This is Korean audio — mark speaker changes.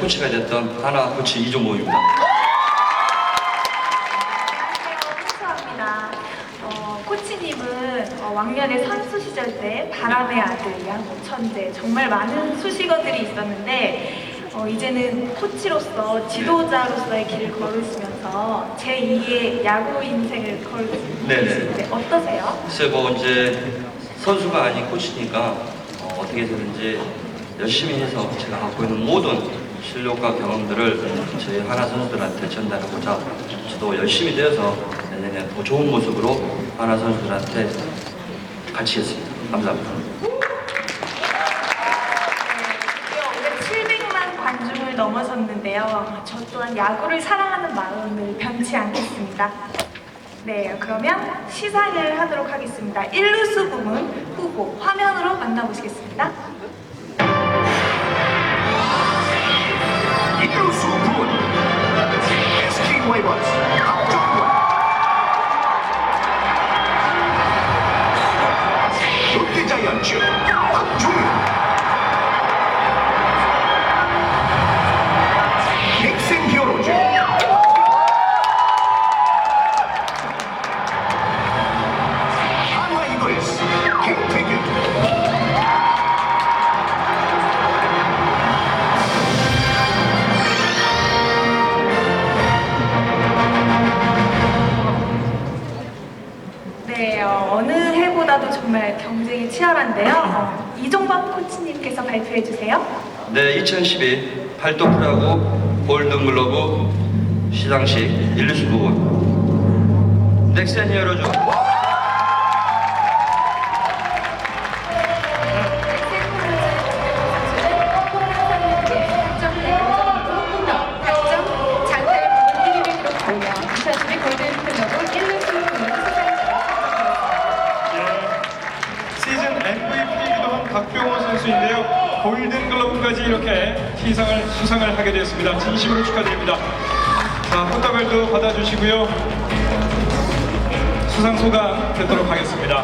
Speaker 1: 코치가 됐던 하나 코치 이종범입니다.
Speaker 2: 감사합니다. 어, 코치님은 어, 왕년에 선수 시절 때 바람의 아들, 야구 천재 정말 많은 수식어들이 있었는데 어, 이제는 코치로서 지도자로서의 길을 걸으시면서 제2의 야구 인생을
Speaker 1: 네네.
Speaker 2: 계신데 어떠세요?
Speaker 1: 글쎄 뭐 이제 선수가 아닌 코치니까 어, 어떻게 되든지 열심히 해서 제가 갖고 있는 모든 실력과 경험들을 저희 하나 선수들한테 전달하고자 저도 열심히 되어서 내년에 더 좋은 모습으로 하나 선수들한테 바치겠습니다. 감사합니다.
Speaker 2: 올해 700만 관중을 넘어섰는데요. 저 또한 야구를 사랑하는 마음을 변치 않겠습니다. 네, 그러면 시상을 하도록 하겠습니다. 1루수 부문 후보 화면으로 만나보시겠습니다.
Speaker 3: Joe.
Speaker 2: 네, 어, 느 해보다도 정말 경쟁이 치열한데요. 어, 이종범 코치님께서 발표해 주세요.
Speaker 1: 네, 2012 팔도 프라고 골든글러브 시상식 1루수 부분 넥센 히어로즈
Speaker 4: 선수인데요. 골든글러브까지 이렇게 시상을 수상을 하게 되었습니다. 진심으로 축하드립니다. 자, 꽃다발도 받아주시고요. 수상 소감 듣도록 하겠습니다.